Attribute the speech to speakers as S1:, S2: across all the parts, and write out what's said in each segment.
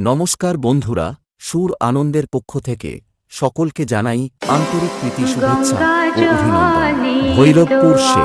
S1: নমস্কার বন্ধুরা সুর আনন্দের পক্ষ থেকে সকলকে জানাই আন্তরিক প্রীতি শুভেচ্ছা ও অভিনন্দন। ভৈরবপুর সে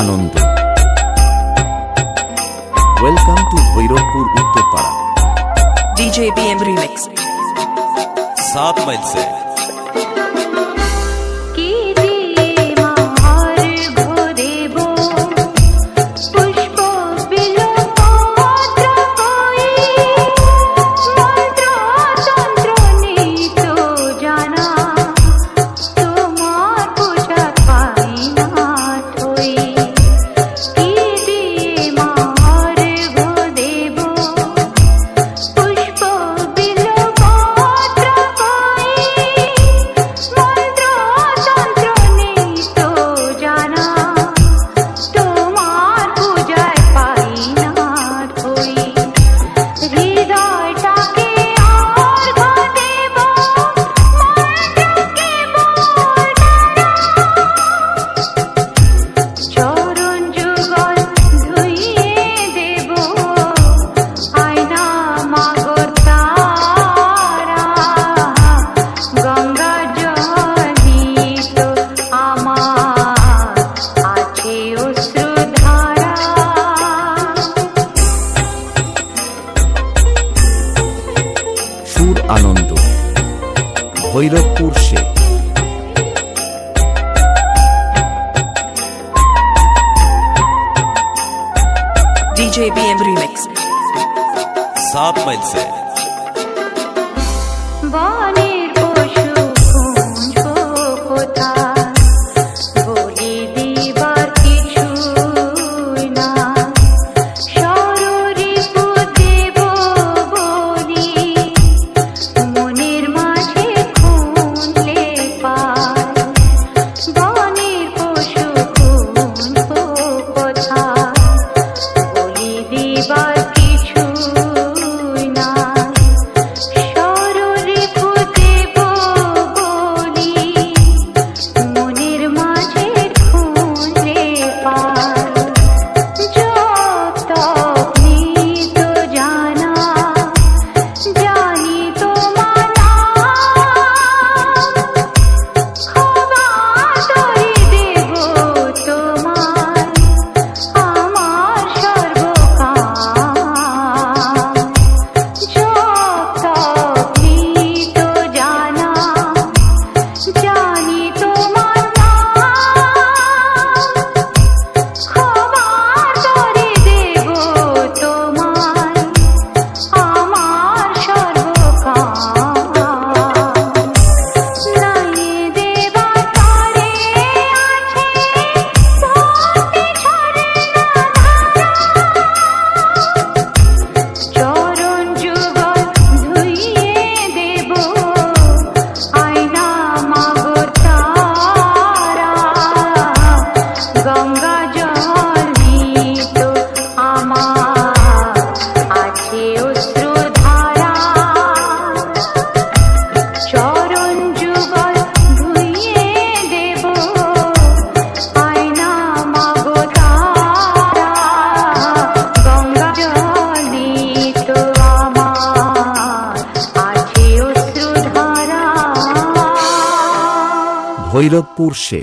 S1: আনন্দ। Welcome to Bhairabpur Uttarpara
S2: DJ BM remix সাত
S1: মাইল সে ভৈরবপুর
S3: শেখ DJBM Remix.
S4: सात माइल से
S1: ভৈরবপুর সে।